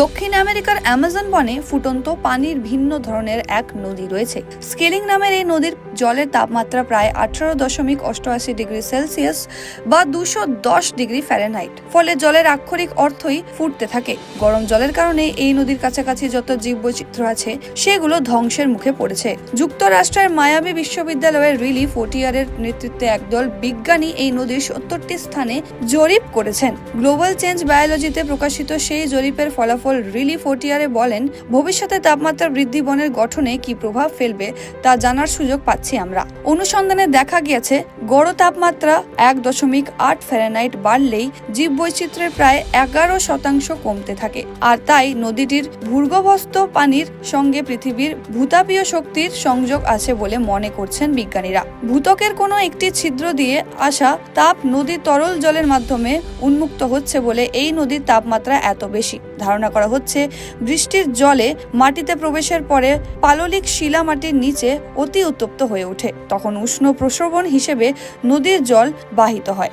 দক্ষিণ আমেরিকার অ্যামাজন বনে ফুটন্ত পানির ভিন্ন ধরনের এক নদী রয়েছে। স্কেলিং নামের এই নদীর জলের তাপমাত্রা প্রায় আঠারো দশমিক অষ্টআশি ডিগ্রি সেলসিয়াস বা দুশো দশ ডিগ্রি ফ্যারেনহাইট। ফলে জলের আক্ষরিক অর্থই ফুটতে থাকে। গরম জলের কারণে এই নদীর কাছাকাছি যত জীববৈচিত্র্য আছে, সেগুলো ধ্বংসের মুখে পড়েছে। যুক্তরাষ্ট্রের মায়াবী বিশ্ববিদ্যালয়ের রিলি ফোর্টিয়ারের নেতৃত্বে একদল বিজ্ঞানী এই নদীর সত্তরটি স্থানে জরিপ করেছেন। গ্লোবাল চেঞ্জ বায়োলজিতে প্রকাশিত সেই জরিপের ফলাফল রিলি ফোর্টিয়ারে বলেন, ভবিষ্যতে তাপমাত্রা বৃদ্ধি বনের গঠনে কি প্রভাব ফেলবে তা জানার সুযোগ পাচ্ছি আমরা। অনুসন্ধানে দেখা গিয়েছে, গড় তাপমাত্রা এক দশমিক আট ফ্যারেনাইট বাড়লেই জীববৈচিত্র্যের প্রায় এগারো শতাংশ কমতে থাকে। আর তাই নদীটির ভূর্গভস্থ পানির সঙ্গে পৃথিবীর ভূতাপীয় শক্তির সংযোগ আছে বলে মনে করছেন বিজ্ঞানীরা। ভূতকের কোনো একটি ছিদ্র দিয়ে আসা তাপ নদীর তরল জলের মাধ্যমে উন্মুক্ত হচ্ছে বলে এই নদীর তাপমাত্রা এত বেশি। ধারণা করা হচ্ছে। বৃষ্টির জলে মাটিতে প্রবেশের পরে পাললিক শিলা মাটির নিচে অতি উত্তপ্ত হয়ে ওঠে। তখন উষ্ণ প্রস্রবণ হিসেবে নদীর জল বাহিত হয়।